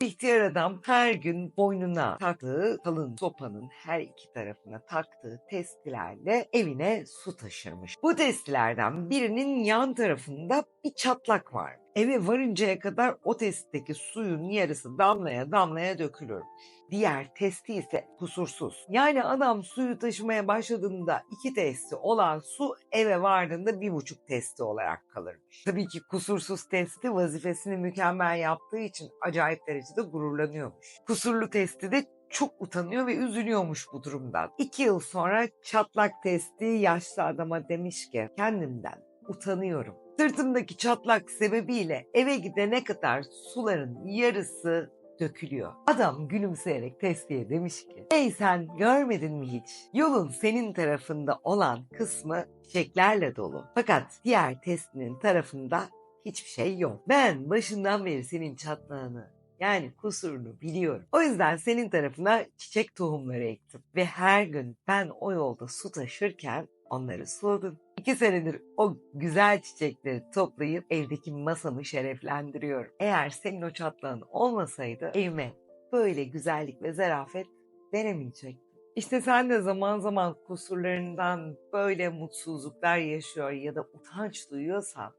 İhtiyar adam her gün boynuna taktığı kalın sopanın her iki tarafına taktığı testilerle evine su taşırmış. Bu testilerden birinin yan tarafında bir çatlak var. Eve varıncaya kadar o testteki suyun yarısı damlaya damlaya dökülür. Diğer testi ise kusursuz. Yani adam suyu taşımaya başladığında iki testi olan su eve vardığında bir buçuk testi olarak kalırmış. Tabii ki kusursuz testi vazifesini mükemmel yaptığı için acayip derecede gururlanıyormuş. Kusurlu testi de çok utanıyor ve üzülüyormuş bu durumdan. İki yıl sonra çatlak testi yaşlı adama demiş ki kendimden utanıyorum. Sırtımdaki çatlak sebebiyle eve gidene kadar suların yarısı dökülüyor. Adam gülümseyerek testiye demiş ki Ey sen görmedin mi hiç? Yolun senin tarafında olan kısmı çiçeklerle dolu. Fakat diğer testinin tarafında hiçbir şey yok. Ben başından beri senin çatlağını yani kusurunu biliyorum. O yüzden senin tarafına çiçek tohumları ektim. Ve her gün ben o yolda su taşırken onları suladım. İki senedir o güzel çiçekleri toplayıp evdeki masamı şereflendiriyorum. Eğer senin o çatlağın olmasaydı evime böyle güzellik ve zarafet veremeyecektim. İşte sen de zaman zaman kusurlarından böyle mutsuzluklar yaşıyor ya da utanç duyuyorsan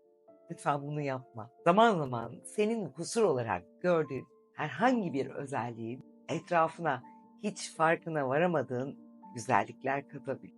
lütfen bunu yapma. Zaman zaman senin kusur olarak gördüğün herhangi bir özelliğin etrafına hiç farkına varamadığın güzellikler katabilir.